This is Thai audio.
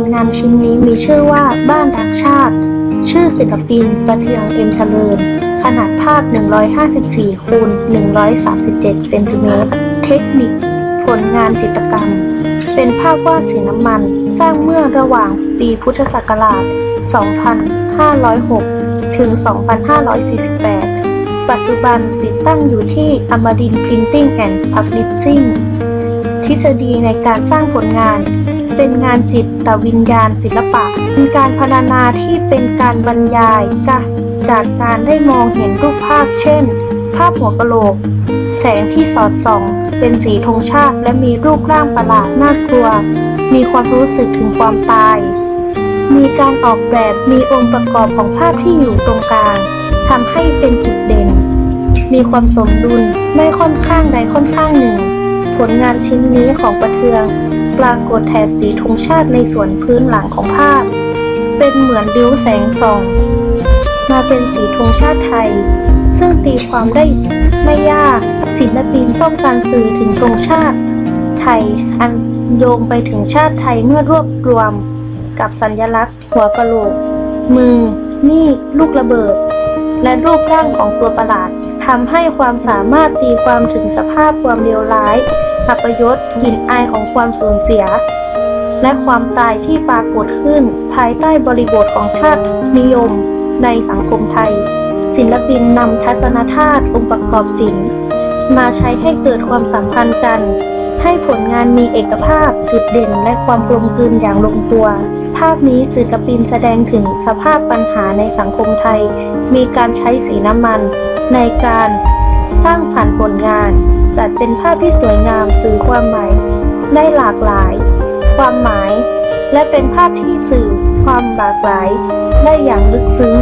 ลงานชิ้นนี้มีชื่อว่าบ้านรักชาติ ชื่อศิลปิน ประเทืองเอ็มเจริญ ขนาดภาพ 154คูณ137 เซนติเมตร เทคนิค ผลงานจิตรกรรม เป็นภาพวาดสีน้ำมัน สร้างเมื่อระหว่างปีพุทธศักราช 2506 ถึง 2548 ปัจจุบันติดตั้งอยู่ที่อมรินพิมพ์ติ้งแอนด์พับลิชชิ่งทฤษฎีในการสร้างผลงาน เป็นงานจิตตวิญญาณศิลปะ เป็นการพรรณนาที่เป็นการบรรยายกะจากการได้มองเห็นรูปภาพ เช่น ภาพหัวกะโหลก แสงที่สอดส่อง เป็นสีธงชาติและมีรูปร่างประหลาดน่ากลัว มีความรู้สึกถึงความตาย มีการออกแบบมีองค์ประกอบของภาพที่อยู่ตรงกลางทำให้เป็นจุดเด่น มีความสมดุลไม่ค่อนข้างใดค่อนข้างหนึ่ง ผลงานชิ้นนี้ของประเทือง ปรากฏแถบสีธงชาติในส่วนพื้นหลังของภาพ เป็นเหมือนริ้วแสงส่อง มาเป็นสีธงชาติไทย ซึ่งตีความได้ไม่ยาก ศิลปินต้องการสื่อถึงธงชาติ ไทยอันโยงไปถึงชาติไทยเมื่อรวบรวม กับสัญลักษณ์ หัวกะโหลก มือ มีดลูกระเบิด และรูปร่างของตัวประหลาด ทำให้ความสามารถตีความถึงสภาพความเลวร้ายอัปยศกลิ่นอายของความสูญเสีย และความตายที่ปรากฏขึ้นภายใต้บริบทของชาตินิยมในสังคมไทย ศิลปินนำทัศนธาตุองค์ประกอบศิลป์มาใช้ให้เกิดความสัมพันธ์กัน ให้ผลงานมีเอกภาพจุดเด่นและความกลมกลืนอย่างลงตัว ภาพนี้ศิลปินแสดงถึงสภาพปัญหาในสังคมไทย มีการใช้สีน้ำมัน ในการสร้างสรรค์ผลงาน จัดเป็นภาพที่สวยงามสื่อความหมายได้หลากหลาย ความหมาย และเป็นภาพที่สื่อความหลากหลาย ได้อย่างลึกซึ้ง